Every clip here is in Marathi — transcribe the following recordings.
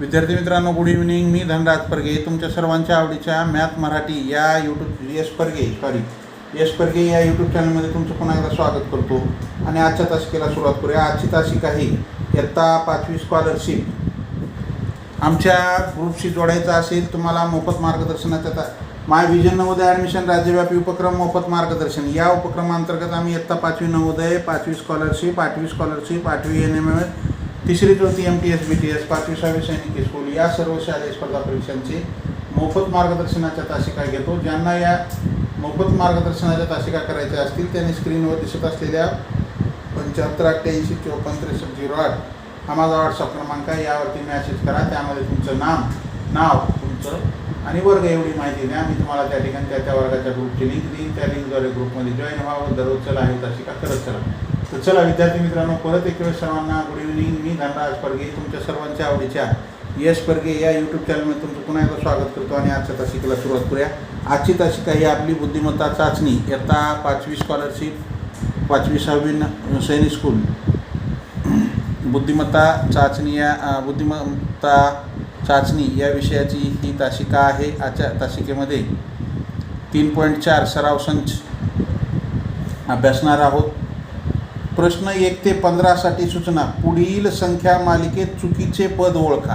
विद्यार्थी मित्रांनो गुड इव्हनिंग मी धनराज परगे. तुमच्या सर्वांच्या आवडीच्या मॅथ मराठी या यूट्यूब यश परगे सॉरी यश परगे या यूट्यूब चॅनलमध्ये तुमचं पुन्हा एकदा स्वागत करतो. आणि आजच्या तासिकेला सुरुवात करूया. आजची तासिक आहे इयत्ता पाचवी स्कॉलरशिप आमच्या ग्रुपशी जोडायचं असेल तुम्हाला मोफत मार्गदर्शनाच्या ता माय विजन नवोदय ॲडमिशन राज्यव्यापी उपक्रम मोफत मार्गदर्शन. या उपक्रमांतर्गत आम्ही इयत्ता पाचवी नवोदय पाचवी स्कॉलरशिप आठवी स्कॉलरशिप आठवी एन एम एम तिसरी चौथी M T S B T S पाचवी सहावी सैनिकी स्कूल या सर्व शालेय स्पर्धा परीक्षांची मोफत मार्गदर्शनाच्या तासिका घेतो. ज्यांना या मोफत मार्गदर्शनाच्या तासिका करायच्या असतील त्यांनी स्क्रीनवर दिसत असलेल्या पंच्याहत्तर अठ्ठ्याऐंशी चोपन्न त्रेसष्ट झिरो आठ हा माझा व्हॉट्सअप क्रमांक आहे. यावरती मॅसेज करा. त्यामध्ये तुमचं नाम नाव तुमचं आणि वर्ग एवढी माहिती द्या. मी तुम्हाला त्या ठिकाणी त्या त्या वर्गाच्या ग्रुपची लिंक देईन. त्या लिंकद्वारे ग्रुपमध्ये जॉईन व्हावं. दररोज चला आहे तासिका करत चला. तर चला विद्यार्थी मित्रांनो परत एक वेळ सर्वांना गुड इव्हनिंग मी धनराज परगे तुमच्या सर्वांच्या आवडीच्या यश परगे या यूट्यूब चॅनलमध्ये तुमचं पुन्हा एकदा स्वागत करतो आणि आजच्या तासिकेला सुरुवात करूया. आजची तासिका ही आपली बुद्धिमत्ता चाचणी. इयत्ता पाचवी स्कॉलरशिप पाचवी सहावी सैनिक स्कूल बुद्धिमत्ता चाचणी या बुद्धिमत्ता चाचणी या विषयाची ही तासिका आहे. आजच्या तासिकेमध्ये तीन पॉईंट चार सराव संच अभ्यासणार आहोत. प्रश्न एक ते पंधरासाठी सूचना. पुढील संख्या मालिकेत चुकीचे पद ओळखा.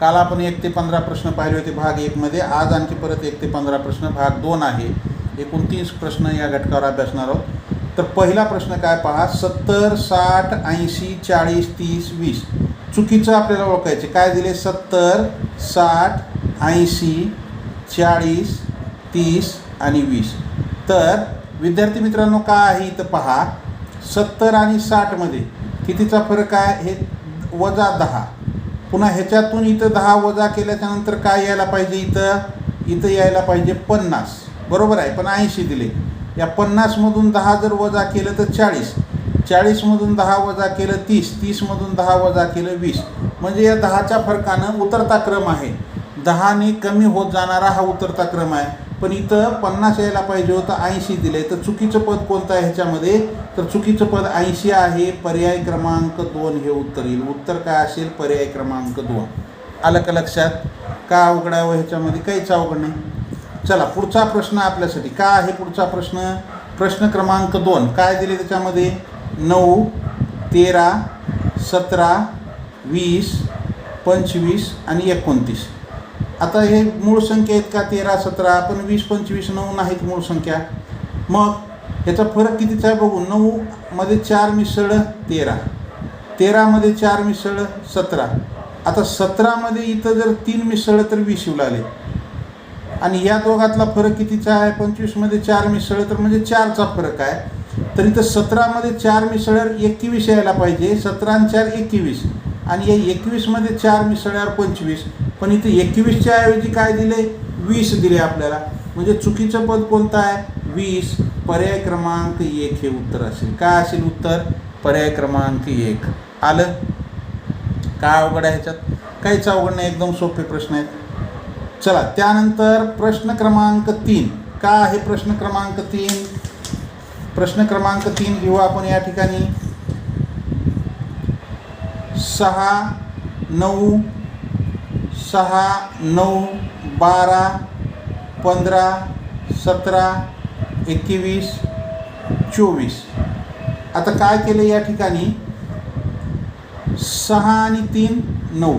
काल आपण एक ते पंधरा प्रश्न पाहिले होते भाग एकमध्ये आज आणखी परत एक ते पंधरा प्रश्न भाग दोन आहे. एकोणतीस प्रश्न या घटकावर अभ्यासणार आहोत. तर पहिला प्रश्न काय पहा? सत्तर साठ ऐंशी चाळीस तीस वीस. चुकीचं आपल्याला ओळखायचे. काय दिले? सत्तर साठ ऐंशी चाळीस तीस आणि वीस. तर विद्यार्थी मित्रांनो काय आहे इथं पहा? सत्तर आणि साठमध्ये कितीचा फरक आहे? हे वजा दहा. पुन्हा ह्याच्यातून इथं दहा वजा केल्याच्यानंतर काय यायला पाहिजे इथं? इथं यायला पाहिजे पन्नास. बरोबर आहे? पण ऐंशी दिले. या पन्नासमधून दहा जर वजा केलं तर चाळीस. चाळीसमधून दहा वजा केलं तीस. तीसमधून दहा वजा केलं वीस. म्हणजे या दहाच्या फरकानं उतरता क्रम आहे. दहाने कमी होत जाणारा हा उतरता क्रम आहे. पण इथं पन्नास यायला पाहिजे होतं ऐंशी दिले. तर चुकीचं पद कोणतं आहे ह्याच्यामध्ये? तर चुकीचं पद ऐंशी आहे पर्याय क्रमांक दोन हे उत्तर येईल. उत्तर काय असेल? पर्याय क्रमांक दोन. आलं का लक्षात? का अवघडावं हो ह्याच्यामध्ये? काहीच अवघड नाही. चला पुढचा प्रश्न आपल्यासाठी. का आहे पुढचा प्रश्न? प्रश्न क्रमांक दोन. काय दिले त्याच्यामध्ये? नऊ तेरा सतरा वीस पंचवीस आणि एकोणतीस. आता हे मूळ संख्या आहेत का तेरा सतरा? पण वीस पंचवीस नऊ नाहीत मूळ संख्या. मग ह्याचा फरक कितीचा आहे बघू? नऊमध्ये चार मिसळ तेरा. तेरामध्ये चार मिसळ सतरा. आता सतरामध्ये इथं जर तीन मिसळ तर वीस येऊ लागले. आणि या दोघातला फरक कितीचा आहे? पंचवीसमध्ये चार मिसळ तर म्हणजे चारचा फरक आहे. तर इथं सतरामध्ये चार मिसळ एकवीस यायला पाहिजे. सतरा आणि चार एकवीस. आणि या एकवीसमध्ये चार मिसळ्यावर पंचवीस. पण इथे एकवीसच्या ऐवजी काय दिले वीस दिले आपल्याला. म्हणजे चुकीचं पद कोणतं आहे? वीस. पर्याय क्रमांक एक हे उत्तर असेल. काय असेल उत्तर? पर्याय क्रमांक एक. आलं? काय अवघड आहे ह्याच्यात? काहीच अवघड नाही. एकदम सोपे प्रश्न आहेत. चला त्यानंतर प्रश्न क्रमांक तीन. काय आहे प्रश्न क्रमांक तीन? प्रश्न क्रमांक तीन घेऊ आपण या ठिकाणी. सहा नऊ सहा नऊ बारा पंधरा सतरा एकवीस चोवीस. आता काय केलं या ठिकाणी? सहा आणि तीन नऊ.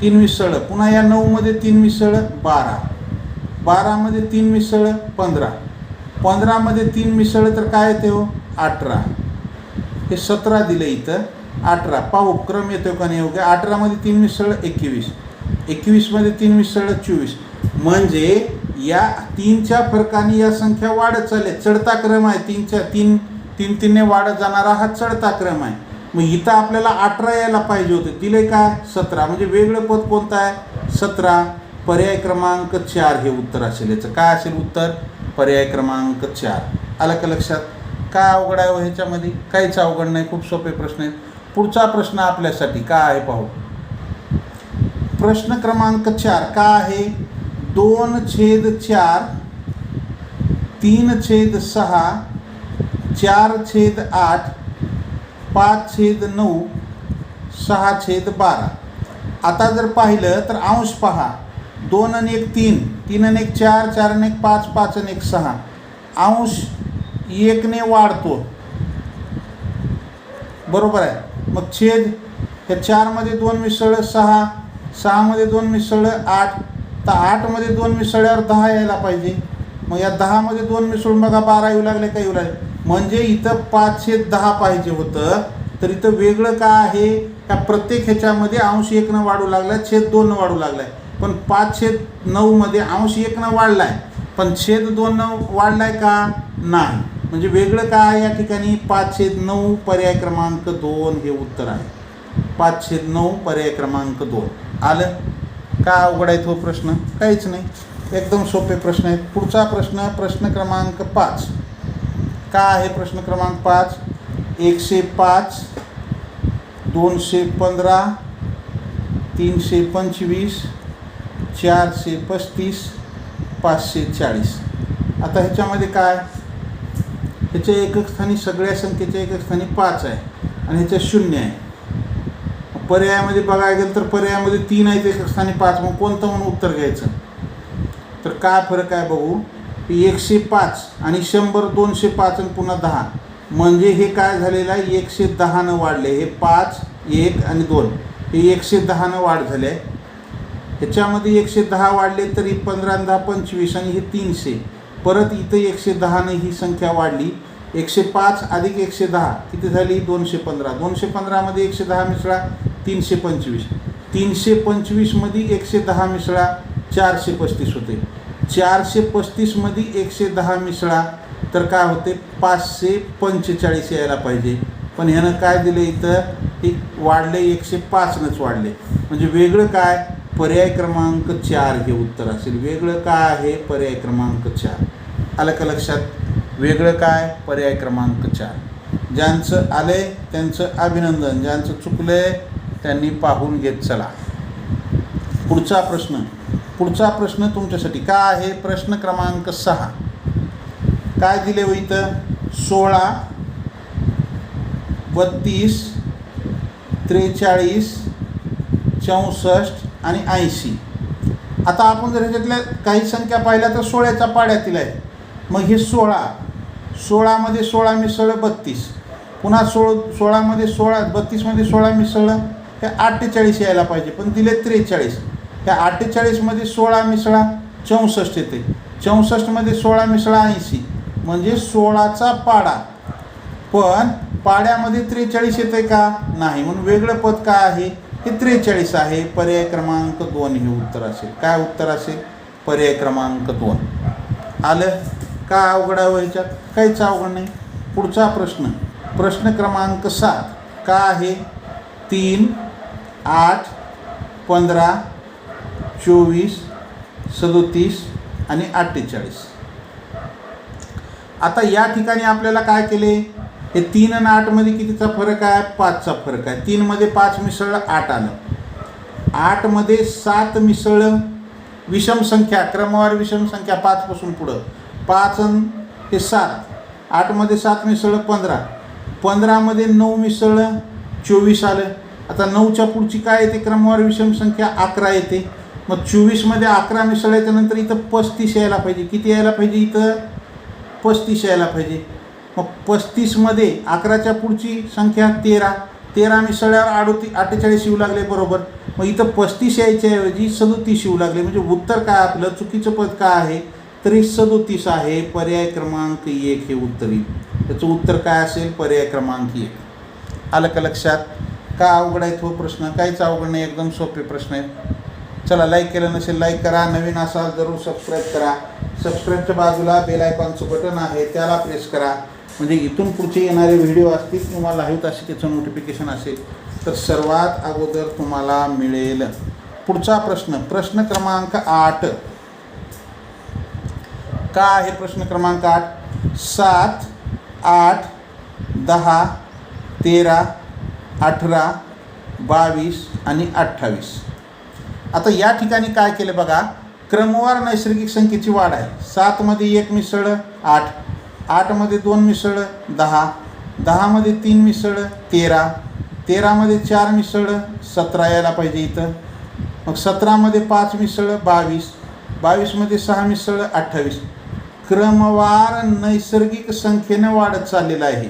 तीन मिसळ. पुन्हा या नऊमध्ये तीन मिसळ बारा. बारामध्ये तीन मिसळ पंधरा. पंधरामध्ये तीन मिसळ तर काय येते हो? अठरा. हे सतरा दिलं इथं. अठरा. पाहू उपक्रम येतो का नाही योग्य अठरामध्ये तीन मिसळ एकवीस. एकवीसमध्ये तीन मिसळ चोवीस. म्हणजे या तीनच्या फरकाने या संख्या वाढत चालल्या चढता क्रम आहे. तीनच्या तीन तीन तीनने वाढत जाणारा हा चढता क्रम आहे. मग इथं आपल्याला अठरा यायला पाहिजे होते. दिले काय सतरा. म्हणजे वेगळं पद कोणतं आहे? सतरा. पर्याय क्रमांक चार हे उत्तर असेल. याचं काय असेल उत्तर? पर्याय क्रमांक चार. आलं का लक्षात? काय अवघड आहे हो ह्याच्यामध्ये? काहीच अवघड नाही. खूप सोपे प्रश्न आहेत. पुढचा प्रश्न आपल्यासाठी काय आहे पाहू? प्रश्न क्रमांक चार काय आहे? दोन छेद चार तीन छेद सहा चार छेद आठ पाच छेद नऊ सहा छेद बारा. आता जर पाहिलं तर अंश पहा. दोन आणि एक तीन तीन आणि एक चार चार आणि एक पाच पाच आणि एक सहा. अंश एकने वाढतो. बरोबर आहे? मग छेद या चारमध्ये दोन मिसळलं सहा सहामध्ये दोन मिसळलं आठ. तर आठमध्ये दोन मिसळल्यावर दहा यायला पाहिजे. मग या दहामध्ये दोन मिसळून बघा बारा येऊ लागले का येऊ लागले? म्हणजे इथं पाचशे दहा पाहिजे होतं. तर इथं वेगळं का आहे? का प्रत्येक ह्याच्यामध्ये अंश एकनं वाढू लागला छेद दोननं वाढू लागलाय. पण पाच छेद नऊमध्ये अंश एकनं वाढलाय. पण छेद दोननं वाढलाय का? नाही. म्हणजे वेगळं काय आहे या ठिकाणी? पाच छेद नऊ पर्याय क्रमांक दोन हे उत्तर आहे. पाच छेद नऊ पर्याय क्रमांक दोन. आलं? का अवघड आहे तो हो प्रश्न? काहीच नाही. एकदम सोपे प्रश्न आहेत. पुढचा प्रश्न प्रश्न क्रमांक पाच. का आहे प्रश्न क्रमांक पाच? एकशे पाच दोनशे पंधरा तीनशे पंचवीस चारशे पस्तीस पाचशे चाळीस. आता ह्याच्यामध्ये काय? ह्याच्या एकक स्थानी सगळ्या संख्येच्या एकक स्थानी पाच आहे. आणि ह्याच्या शून्य आहे. पर्यायामध्ये बघायला गेलं तर पर्यायामध्ये तीन आहेत एकक स्थानी पाच. मग कोणतं म्हणून उत्तर घ्यायचं? तर काय फरक आहे बघू? की एकशे पाच आणि शंभर दोनशे पाच आणि पुन्हा दहा. म्हणजे हे काय झालेलं आहे? एकशे दहानं वाढले. हे पाच एक आणि दोन. हे एकशे दहानं वाढ झाले आहे. ह्याच्यामध्ये एकशे दहा वाढले तरी पंधरा दहा पंचवीस आणि हे तीनशे. परत इथं एकशे दहानं ही संख्या वाढली. एकशे पाच अधिक एकशे दहा किती झाली? दोनशे पंधरा. दोनशे पंधरामध्ये एकशे दहा मिसळा तीनशे पंचवीस. तीनशे पंचवीसमध्ये एकशे दहा मिसळा चारशे पस्तीस होते. चारशे पस्तीसमध्ये एकशे दहा मिसळा तर काय होते? पाचशे पंचेचाळीस यायला पाहिजे. पण ह्यानं काय दिलं इथं? हे वाढले एकशे पाचनंच वाढले. म्हणजे वेगळं काय? पर्याय क्रमांक चार हे उत्तर असेल. वेगळं काय आहे? पर्याय क्रमांक चार. आलं का लक्षात. वेगळं काय? पर्याय क्रमांक चार. ज्यांचं आले त्यांचं अभिनंदन. ज्यांचं चुकले त्यांनी पाहून घेत चला. पुढचा प्रश्न. पुढचा प्रश्न तुमच्यासाठी काय आहे? प्रश्न क्रमांक सहा. काय दिले हो इथं? सोळा बत्तीस त्रेचाळीस चौसष्ट आणि ऐंशी. आता आपण जर ह्याच्यातल्या काही संख्या पाहिल्या तर सोळ्याच्या पाड्यातील आहे. मग हे सोळा. सोळामध्ये सोळा मिसळलं बत्तीस. पुन्हा सोळ सोळामध्ये सोळा बत्तीसमध्ये सोळा मिसळलं हे अठ्ठेचाळीस यायला पाहिजे पण दिले त्रेचाळीस. ह्या अठ्ठेचाळीसमध्ये सोळा मिसळा चौसष्ट येते. चौसष्टमध्ये सोळा मिसळा ऐंशी. म्हणजे सोळाचा पाडा. पण पाड्यामध्ये त्रेचाळीस येते का? नाही. म्हणून वेगळं पद काय आहे? हे त्रेचाळीस आहे. पर्याय क्रमांक दोन हे उत्तर असेल. काय उत्तर असेल? पर्याय क्रमांक दोन. आलं? का अवघड आहे हो ह्याच्यात काहीच अवघड नाही. पुढचा प्रश्न. प्रश्न क्रमांक सात. का आहे? तीन आठ पंधरा चोवीस सदोतीस आणि अठ्ठेचाळीस. आता या ठिकाणी आपल्याला काय केले? हे तीन आणि आठमध्ये कितीचा फरक आहे? पाचचा फरक आहे. तीनमध्ये पाच मिसळलं आठ आलं. आठमध्ये सात मिसळलं विषम संख्या क्रमवार विषम संख्या पाचपासून पुढं. पाच अन हे सात. आठमध्ये सात मिसळलं पंधरा. पंधरामध्ये नऊ मिसळलं चोवीस आलं. आता नऊच्या पुढची काय येते? क्रमवार विषम संख्या अकरा येते. मग चोवीसमध्ये अकरा मिसळल्याच्या नंतर इथं पस्तीस यायला पाहिजे. किती यायला पाहिजे इथं? पस्तीस यायला पाहिजे. मग पस्तीसमध्ये अकराच्या पुढची संख्या तेरा. तेरा मिसळल्यावर अडोती अठ्ठेचाळीस येऊ लागले बरोबर. मग इथं पस्तीस यायच्याऐवजी सदोतीस येऊ लागले. म्हणजे उत्तर काय आपलं? चुकीचं पद काय आहे? तरी सदोतीस आहे पर्याय क्रमांक एक हे उत्तर. येईल त्याचं उत्तर काय असेल? पर्याय क्रमांक एक. आलं का लक्षात? का अवघड आहे तो हो प्रश्न? काहीच अवघड नाही एकदम सोपे प्रश्न आहेत. चला लाईक केलं नसेल लाईक करा. नवीन असाल जरूर सबस्क्राईब करा. सबस्क्राईबच्या बाजूला बेल आयकॉनचं बटन आहे त्याला प्रेस करा. म्हणजे इथून पुढचे येणारे व्हिडिओ असतील किंवा लाईव्ह असे त्याचं नोटिफिकेशन असेल तर सर्वात अगोदर तुम्हाला मिळेल. पुढचा प्रश्न प्रश्न क्रमांक आठ. का आहे प्रश्न क्रमांक आठ? सात आठ दहा तेरा अठरा बावीस आणि अठ्ठावीस. आता या ठिकाणी काय केलं बघा क्रमवार नैसर्गिक संख्येची वाढ आहे. सातमध्ये एक मिसळ आठ. आठमध्ये दोन मिसळ दहा. दहामध्ये तीन मिसळ तेरा. तेरामध्ये चार मिसळ सतरा यायला पाहिजे इथं. मग सतरामध्ये पाच मिसळ बावीस. बावीसमध्ये सहा मिसळ अठ्ठावीस. क्रमवार नैसर्गिक संख्येने वाढत चाललेला आहे.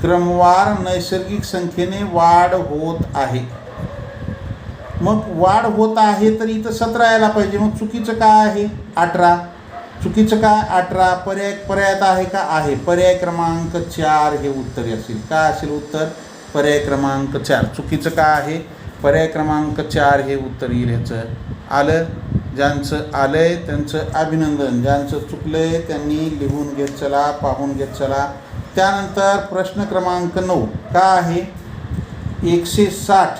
क्रमवार नैसर्गिक संख्येने वाढ होत आहे. मग वाढ होत आहे तर इथं सतरा यायला पाहिजे. मग चुकीचं काय आहे? अठरा. चुकीचं काय? अठरा. पर्याय पर्यायात आहे का? आहे. पर्याय क्रमांक चार हे उत्तर असेल. काय असेल उत्तर? पर्याय क्रमांक चार. चुकीचं काय आहे? पर्याय क्रमांक चार हे उत्तर येईल ह्याचं. आलं ज्यांचं आलं आहे त्यांचं अभिनंदन. ज्यांचं चुकलं आहे त्यांनी लिहून घेत चला पाहून घेत चला. त्यानंतर प्रश्न क्रमांक नऊ. का आहे? एकशे साठ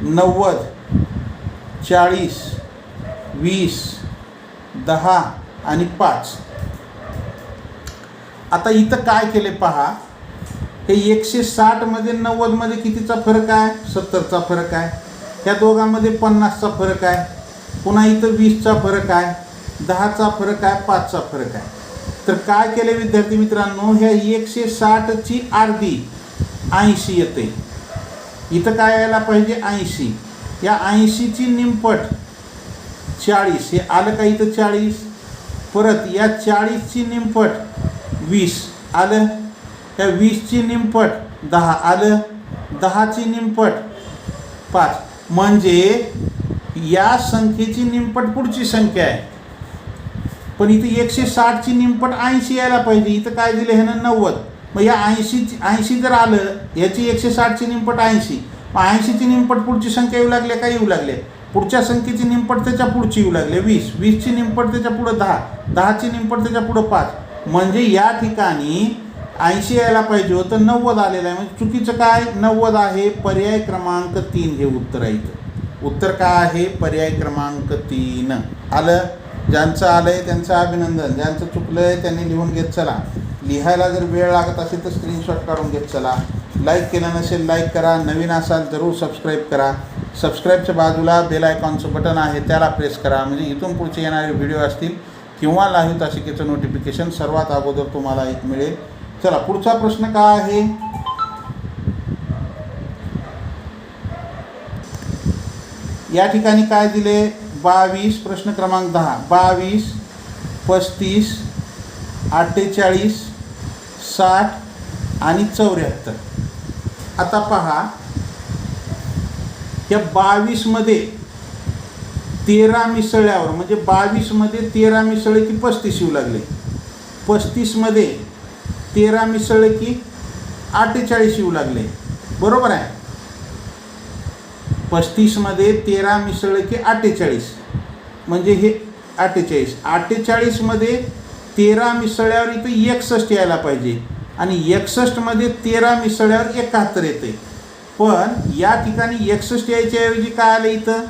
नव्वद चाळीस वीस दहा आणि पाच. आता इथं काय केले पहा? हे एकशे साठमध्ये नव्वदमध्ये कितीचा फरक आहे? सत्तरचा फरक आहे. ह्या दोघांमध्ये पन्नासचा फरक आहे. पुन्हा इथं वीसचा फरक आहे. दहाचा फरक आहे. पाचचा फरक आहे. तर काय केले विद्यार्थी मित्रांनो? ह्या एकशे साठची अर्धी ऐंशी येते. इथं काय यायला पाहिजे? ऐंशी. या ऐंशीची निमपट चाळीस. हे आलं का इथं चाळीस? परत या चाळीसची निमपट वीस. आलं? ह्या वीसची निमपट दहा आलं दहाची निमपट पाच. म्हणजे या संख्येची निमपट पुढची संख्या आहे. पण इथं एकशे साठची निमपट ऐंशी यायला पाहिजे. इथं काय दिलं? ह्यानं नव्वद. मग या ऐंशीची ऐंशी जर आलं याची एकशे साठची निमपट ऐंशी. मग ऐंशीची निमपट पुढची संख्या येऊ लागल्या का येऊ लागले? पुढच्या संख्येची निमपट त्याच्या पुढची येऊ लागले. वीस. वीसची निमपट त्याच्या पुढं दहा. दहाची निमपट त्याच्या पुढं पाच. म्हणजे या ठिकाणी ऐंशी यायला पाहिजे होतं नव्वद आलेलं आहे. म्हणजे चुकीचं काय? नव्वद आहे पर्याय क्रमांक तीन हे उत्तर आहे इथं. उत्तर काय आहे? पर्याय क्रमांक तीन. आलं? ज्यांचं आलं आहे त्यांचं अभिनंदन. ज्यांचं चुकलं आहे त्यांनी लिहून घेत चला. लिहायला जर वेळ लागत असेल तर स्क्रीनशॉट काढून घेत चला. लाईक केलं नसेल लाईक करा. नवीन असाल जरूर सबस्क्राईब करा. सबस्क्राईबच्या बाजूला बेल आयकॉनचं बटन आहे त्याला प्रेस करा. म्हणजे इथून पुढचे येणारे व्हिडिओ असतील किंवा लाईव्ह तासिकेचं नोटिफिकेशन सर्वात अगोदर तुम्हाला एक मिळेल. चला पुढचा प्रश्न काय आहे? या ठिकाणी काय दिले? बावीस प्रश्न क्रमांक दहा. बावीस पस्तीस अठ्ठेचाळीस साठ आणि चौऱ्याहत्तर. आता पहा या बावीसमध्ये तेरा मिसळल्यावर म्हणजे बावीसमध्ये तेरा मिसळे की पस्तीस येऊ लागले. पस्तीसमध्ये तेरा मिसळ की अठ्ठेचाळीस येऊ लागले. बरोबर आहे? पस्तीसमध्ये तेरा मिसळ की अठ्ठेचाळीस. म्हणजे हे अठ्ठेचाळीस. अठ्ठेचाळीसमध्ये तेरा मिसळ्यावर इथं एकसष्ट यायला पाहिजे. आणि एकसष्टमध्ये तेरा मिसळ्यावर एकाहत्तर येते. पण या ठिकाणी एकसष्ट यायच्याऐवजी काय आले इथं?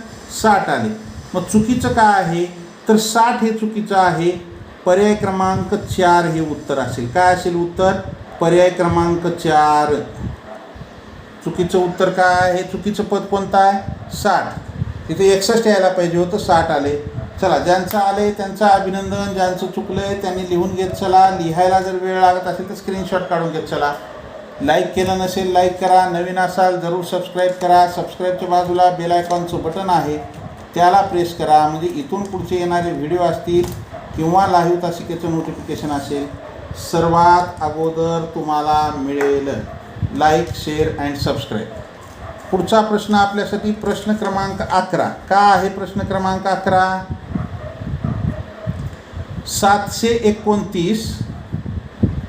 साठ आले. मग चुकीचं काय आहे? तर साठ हे चुकीचं आहे. पर्याय क्रमांक चार हे उत्तर असेल. काय असेल उत्तर? पर्याय क्रमांक चार. चुकीचं उत्तर काय आहे? चुकीचं पद कोणतं आहे? साठ. तिथे एकसष्ट यायला पाहिजे होतं साठ आले. चला ज्यांचं आले त्यांचं अभिनंदन ज्यांचं चुकलं आहे त्यांनी लिहून घेत चला. लिहायला जर वेळ लागत असेल तर स्क्रीनशॉट काढून घेत चला. लाईक केलं नसेल लाईक करा. नवीन असाल जरूर सबस्क्राईब करा. सबस्क्राईबच्या बाजूला बेल आयकॉनचं बटन आहे. त्याला प्रेस करा. म्हणजे इथून पुढचे येणारे व्हिडिओ असतील किंवा लाईव्ह तासिकेचं नोटिफिकेशन असेल सर्वात अगोदर तुम्हाला मिळेल. लाईक शेअर अँड सबस्क्राईब पुढचा प्रश्न आपल्यासाठी प्रश्न क्रमांक अकरा. का आहे प्रश्न क्रमांक अकरा? सातशे एकोणतीस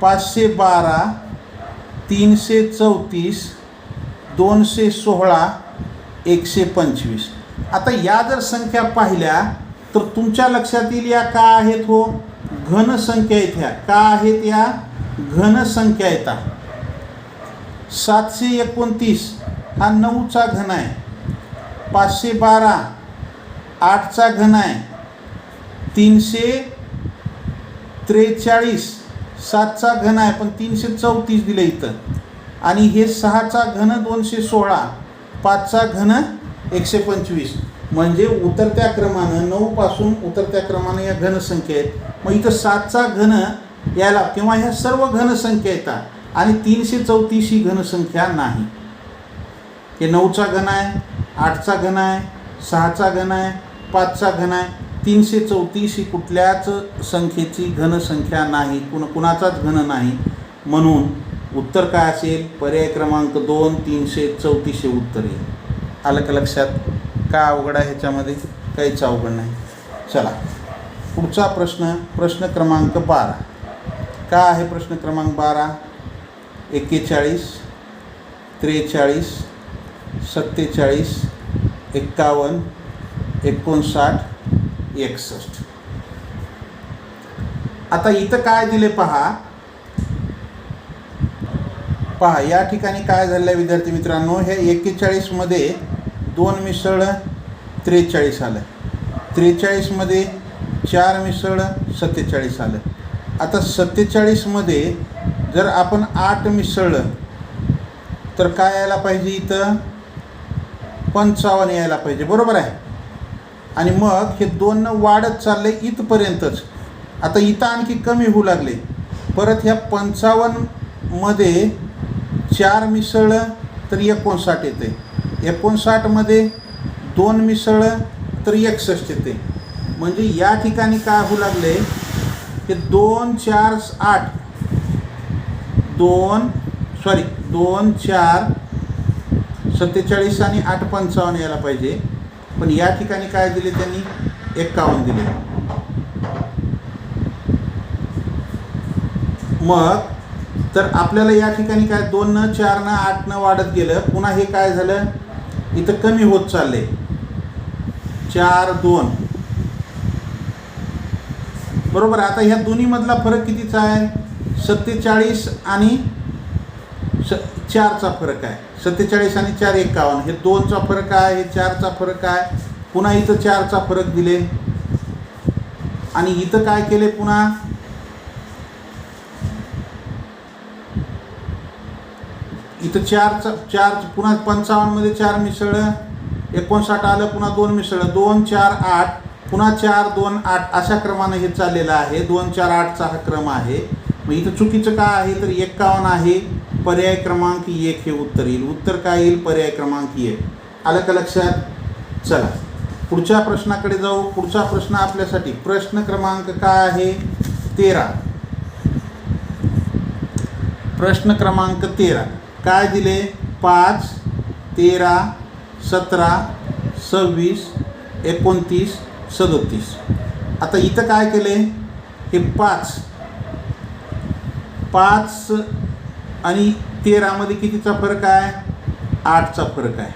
पाचशे बारा तीनशे चौतीस दोनशे सोळा एकशे पंचवीस. आता या जर संख्या पाहिल्या तर तुमच्या लक्षात येईल या का आहेत हो? घन संख्या ह्या का आहेत या? घन संख्या येतात सातशे एकोणतीस हा नऊचा घन आहे. पाचशे बारा आठचा घन आहे. तीनशे त्रेचाळीस सातचा घन आहे पण तीनशे चौतीस दिलं इथं. आणि हे सहाचा घन दोनशे सोळा पाचचा घन एकशे पंचवीस. म्हणजे उतरत्या क्रमानं नऊपासून उतरत्या क्रमानं या घनसंख्या आहेत मग इथं सातचा घन यायला किंवा ह्या सर्व घनसंख्या येतात आणि तीनशे चौतीस ही घनसंख्या नाही. हे नऊचा घन आहे आठचा घन आहे सहाचा घन आहे पाचचा घन आहे. तीनशे चौतीस ही कुठल्याच संख्येची घनसंख्या नाही कुण कुणाचाच घन नाही. म्हणून उत्तर काय असेल? पर्याय क्रमांक दोन तीनशे चौतीसशे उत्तर येईल. आलं का लक्षात? काय अवघड आहे ह्याच्यामध्ये? काहीच अवघड नाही. चला. पुढचा प्रश्न प्रश्न क्रमांक बारा. काय आहे प्रश्न क्रमांक बारा? एक्केचाळीस त्रेचाळीस सत्तेचाळीस एक्कावन्न एकोणसाठ एकसष्ट. आता इथं काय दिले पहा? पहा या ठिकाणी काय झालं आहे विद्यार्थी मित्रांनो? हे एक्केचाळीसमध्ये दोन मिसळ त्रेचाळीस आलं. त्रेचाळीसमध्ये चार मिसळ सत्तेचाळीस आलं. आता सत्तेचाळीसमध्ये जर आपण आठ मिसळलं तर काय यायला पाहिजे इथं? पंचावन्न यायला पाहिजे. बरोबर आहे? आणि मग हे दोन वाढत चालले इथपर्यंतच. आता इथं आणखी कमी होऊ लागले. परत ह्या पंचावन्नमध्ये चार मिसळलं तर एकोणसाठ येते. एकोणसाठमध्ये दोन मिसळ तर एकसष्ट येते. म्हणजे या ठिकाणी काय होऊ लागले? हे दोन चार आठ. दोन सॉरी दोन चार सत्तेचाळीस आणि आठ पंचावन्न यायला पाहिजे. पण या ठिकाणी काय दिले त्यांनी? एक्कावन्न दिले. मग तर आपल्याला या ठिकाणी काय दोन न चार न आठ न वाढत गेलं. पुन्हा हे काय झालं? इथं कमी होत चालले चार दोन. बरोबर आता ह्या दोन्हीमधला फरक कितीचा आहे? सत्तेचाळीस आणि स चारचा फरक आहे. सत्तेचाळीस आणि चार एकावन्न. हे दोनचा फरक आहे हे चारचा फरक आहे. पुन्हा इथं चारचा फरक दिले. आणि इथं काय केले पुन्हा? इथं चार चार पुन्हा पंचावन्नमध्ये चार मिसळं एकोणसाठ आलं पुन्हा दोन मिसळं दोन चार आठ पुन्हा चार दोन आठ अशा क्रमानं हे चाललेलं आहे. दोन चार आठचा हा क्रम आहे. मग इथं चुकीचं काय आहे? तर एक्कावन्न आहे. पर्याय क्रमांक एक हे उत्तर येईल. उत्तर काय येईल? पर्याय क्रमांक एक. आलं का लक्षात? चला. पुढच्या प्रश्नाकडे जाऊ. पुढचा प्रश्न आपल्यासाठी. प्रश्न क्रमांक काय आहे? तेरा. प्रश्न क्रमांक तेरा. काय दिले? पाच तेरा सतरा सव्वीस एकोणतीस सदोतीस. आता इथं काय केले? हे पाच. पाच आणि तेरामध्ये कितीचा फरक आहे? आठचा फरक आहे.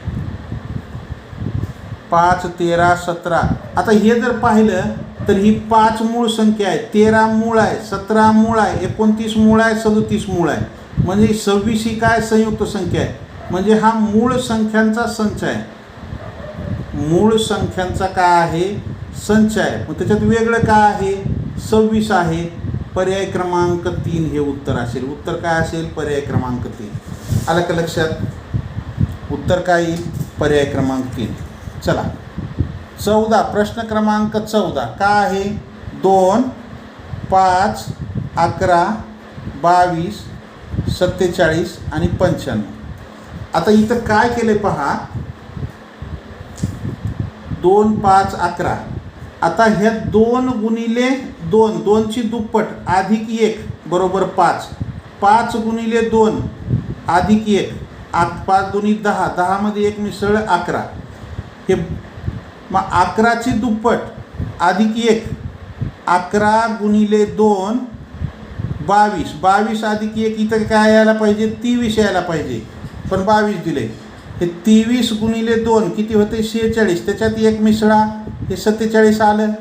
पाच तेरा सतरा. आता हे जर पाहिलं तर ही पाच मूळ संख्या आहे. तेरा मूळ आहे सतरा मूळ आहे एकोणतीस मूळ आहे सदोतीस मूळ आहे. म्हणजे सव्वीस ही काय संयुक्त संख्या आहे? म्हणजे हा मूळ संख्यांचा संच आहे. मूळ संख्यांचा काय आहे? संच आहे. मग त्याच्यात वेगळं काय आहे? सव्वीस आहे. पर्याय क्रमांक तीन हे उत्तर असेल. उत्तर काय असेल? पर्याय क्रमांक तीन. आलं का लक्षात? उत्तर काय येईल? पर्याय क्रमांक तीन. चला. चौदा. प्रश्न क्रमांक चौदा. काय आहे? दोन पाच अकरा बावीस सत्तेचाळीस आणि पंच्याण्णव. आता इथं काय केले पहा. दोन पाच अकरा. आता ह्या दोन गुणिले दोन दोनची दुप्पट अधिक एक बरोबर पाच. पाच गुणिले दोन अधिक एक. आठ पाच दोन्ही दहा. दहामध्ये एक मिसळ अकरा. हे मग अकराची दुप्पट अधिक एक. अकरा गुणिले दोन बावीस. बावीस अधिक एक इथं काय यायला पाहिजे? तेवीस यायला पाहिजे. पण बावीस दिले. हे तेवीस गुणिले दोन किती होते? शेहेचाळीस. त्याच्यात एक मिसळा. हे सत्तेचाळीस आलं.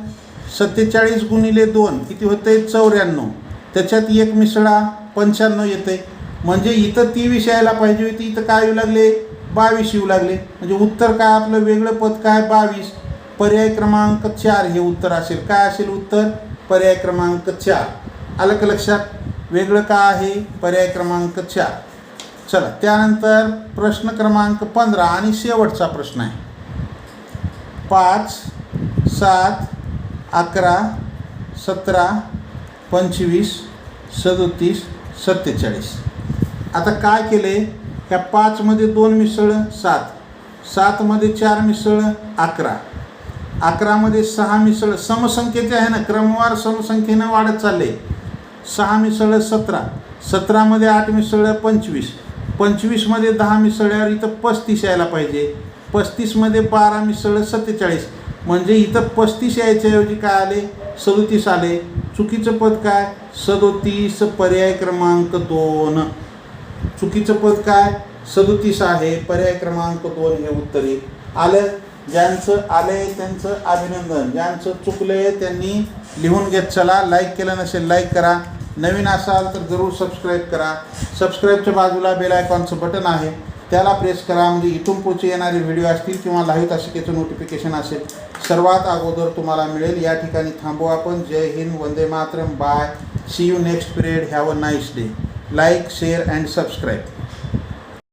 सत्तेचाळीस गुणिले दोन किती होते? चौऱ्याण्णव. त्याच्यात एक मिसळा पंच्याण्णव येते. म्हणजे इथं तेवीस यायला पाहिजे होती. इथं काय येऊ लागले? बावीस येऊ लागले. म्हणजे उत्तर काय? आपलं वेगळं पद काय? बावीस. पर्याय क्रमांक चार हे उत्तर असेल. काय असेल उत्तर? पर्याय क्रमांक चार. आलं का लक्षात. वेगळं का आहे? पर्याय क्रमांक चार. चला त्यानंतर प्रश्न क्रमांक पंधरा आणि शेवटचा प्रश्न आहे. पाच सात अकरा सतरा पंचवीस सदोतीस सत्तेचाळीस. आता काय केले? ह्या पाचमध्ये दोन मिसळ सात. सातमध्ये चार मिसळ अकरा. अकरामध्ये सहा मिसळ समसंख्येचे आहे ना क्रमवार समसंख्येनं वाढत चालले. सहा मिसळं सतरा. सतरामध्ये आठ मिसळं पंचवीस. पंचवीसमध्ये दहा मिसळ्यावर इथं पस्तीस यायला पाहिजे. पस्तीसमध्ये बारा मिसळं सत्तेचाळीस. म्हणजे इथं पस्तीस यायच्याऐवजी काय आले? सदोतीस आले. चुकीचं पद काय? सदोतीस पर्याय क्रमांक दोन. चुकीचं पद काय? सदोतीस आहे. पर्याय क्रमांक दोन हे उत्तर. येईल आलं? ज्यांचं आलंय त्यांचं अभिनंदन. ज्यांचं चुकलंय त्यांनी लिहून घेत चला. लाईक केलं नसेल लाईक करा. नवीन असाल तर जरूर सबस्क्राईब करा. सबस्क्राईबच्या बाजूला बेल आयकॉनचं बटन आहे. त्याला प्रेस करा. म्हणजे इथून पुढचे येणारे व्हिडिओ असतील किंवा लाईव्ह तासिकेचं नोटिफिकेशन असेल सर्वात अगोदर तुम्हाला मिळेल. या ठिकाणी थांबू आपण. जय हिंद वंदे Mataram. Bye see you next period have a nice day like share and subscribe